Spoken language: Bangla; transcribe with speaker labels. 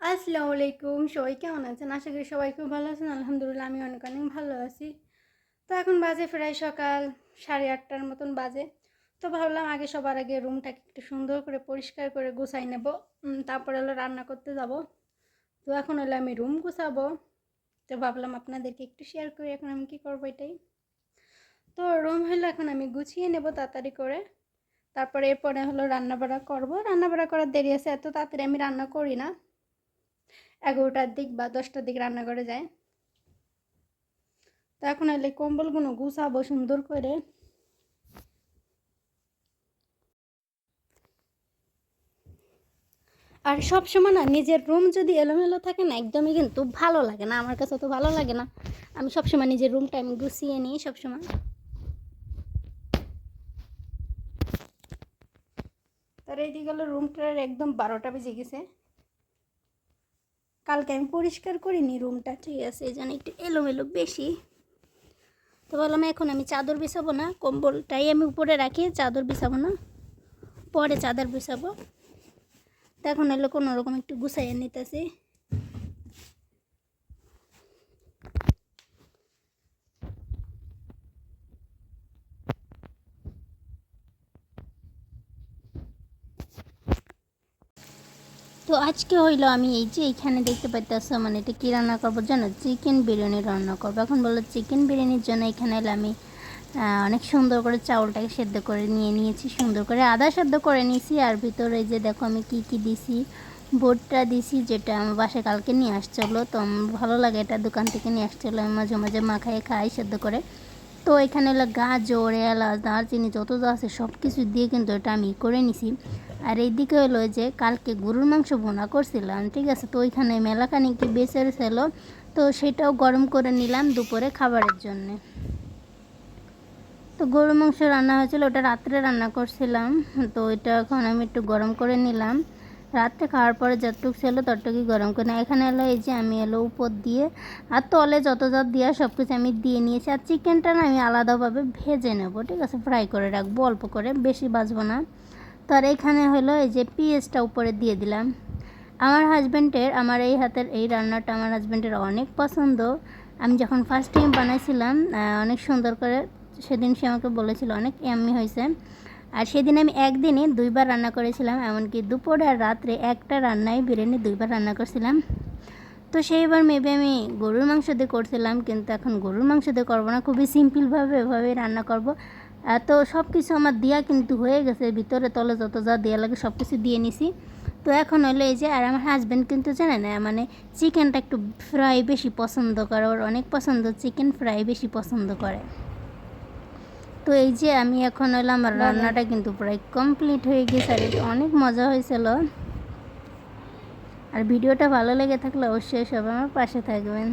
Speaker 1: আসসালামু আলাইকুম। সবাই কেমন আছেন? আশা করি সবাই খুব ভালো আছেন। আলহামদুলিল্লাহ, আমি অনেক অনেক ভালো আছি। তো এখন বাজে প্রায় সকাল সাড়ে আটটার মতন বাজে। তো ভাবলাম আগে সবার আগে রুমটাকে একটু সুন্দর করে পরিষ্কার করে গুছাই নেব। তারপরে হলো রান্না করতে যাব। তো এখন হলো আমি রুম গুছাবো। তো ভাবলাম আপনাদেরকে একটু শেয়ার করি এখন আমি কী করব এটাই। তো রুম হলো এখন আমি গুছিয়ে নেব তাড়াতাড়ি করে। তারপরে এরপরে হলো রান্না বাড়া করব। রান্না বাড়া করার দেরি আছে, এত তাড়াতাড়ি আমি রান্না করি না। এগারোটার দিক বা দশটার দিক রান্না করে যায়। তো এখন এলে কম্বলগুলো গুছাবো সুন্দর করে। আর সব সময় না নিজের রুম যদি এলোমেলো থাকে না, একদমই কিন্তু ভালো লাগে না। আমার কাছে তো ভালো লাগে না। আমি সবসময় নিজের রুমটা আমি গুছিয়ে নিই সবসময়। তার এইদিকে হলো রুমটার একদম বারোটা বেজে গেছে। কালকে আমি পরিষ্কার করিনি রুমটা। ঠিক আছে, এই জন্য একটু এলোমেলো বেশি। তো বললাম এখন আমি চাদর বিছাবো না, কম্বলটাই আমি উপরে রাখি, চাদর বিছাবো না, পরে চাদর বিছাবো। তো এখন এলো কোনো রকম একটু গুছাইয়ে নিতেছি। তো আজকে হইল আমি এই যে এখানে দেখতে পাইতেছো মানে এটা কী রান্না করব জানো? চিকেন বিরিয়ানি রান্না করব। এখন বলো চিকেন বিরিয়ানির জন্য এখানে এলে আমি অনেক সুন্দর করে চাউলটাকে সেদ্ধ করে নিয়ে নিয়েছি, সুন্দর করে আদা সেদ্ধ করে নিয়েছি। আর ভিতরে যে দেখো আমি কি কি দিছি বোটটা দিছি, যেটা আমার বাসায় কালকে নিয়ে আসছিল। তো ভালো লাগে এটা দোকান থেকে নিয়ে আসছিল, আমি মাঝে মাঝে মাখায় খাই সেদ্ধ করে। তো এখানে হলো গাজর, এলাচ, দারচিনি, যত যা আছে সব কিছু দিয়ে কিন্তু এটা আমি করে নিছি। আর এইদিকে হলো যে কালকে গরুর মাংস ভোনা করছিলাম, ঠিক আছে? তো ওইখানে মেলাখানি কি বেঁচে ছিল তো সেটাও গরম করে নিলাম দুপুরে খাবারের জন্যে। তো গরুর মাংস রান্না হয়েছিল, ওটা রাত্রে রান্না করছিলাম। তো ওইটা এখন আমি একটু গরম করে নিলাম। রাত্রে খাওয়ার পরে যতটুকু ছিল ততটুকুই গরম করে। এখানে এলো এই যে আমি এলো উপর দিয়ে আর তলে যত যত দেওয়া সব কিছু আমি দিয়ে নিয়েছি। আর চিকেনটা না আমি আলাদাভাবে ভেজে নেব, ঠিক আছে? ফ্রাই করে রাখব, অল্প করে, বেশি বাজবো না। তো আর এখানে হলো এই যে পিএসটা উপরে দিয়ে দিলাম। আমার হাজব্যান্ডের আমার এই হাতের এই রান্নাটা আমার হাজব্যান্ডের অনেক পছন্দ। আমি যখন ফার্স্ট টাইম বানাইছিলাম অনেক সুন্দর করে সেদিন সে আমাকে বলেছিল, অনেক এমনি হয়েছে। আর সেদিন আমি একদিনে দুইবার রান্না করেছিলাম, এমনকি দুপুরে আর রাত্রে একটা রান্নায় বিরিয়ানি দুইবার রান্না করছিলাম। তো সেইবার মেবি আমি গরুর মাংস দিয়ে করছিলাম, কিন্তু এখন গরুর মাংস দিয়ে করব না, খুবই সিম্পলভাবে এভাবেই রান্না করব। তো সব কিছু আমার দেওয়া কিন্তু হয়ে গেছে ভিতরে তলে যত যা দেওয়া লাগে সব কিছু দিয়ে নিছি। তো এখন হলো এই যে আর আমার হাজব্যান্ড কিন্তু জানে না মানে চিকেনটা একটু ফ্রাই বেশি পছন্দ করে ওর অনেক পছন্দ চিকেন ফ্রাই বেশি পছন্দ করে। তো এই যে আমি এখন হলো আমার রান্নাটা কিন্তু প্রায় কমপ্লিট হয়ে গেছে আর এটা অনেক মজা হয়েছিল। আর ভিডিওটা ভালো লেগে থাকলে অবশ্যই সবাই আমার পাশে থাকবেন।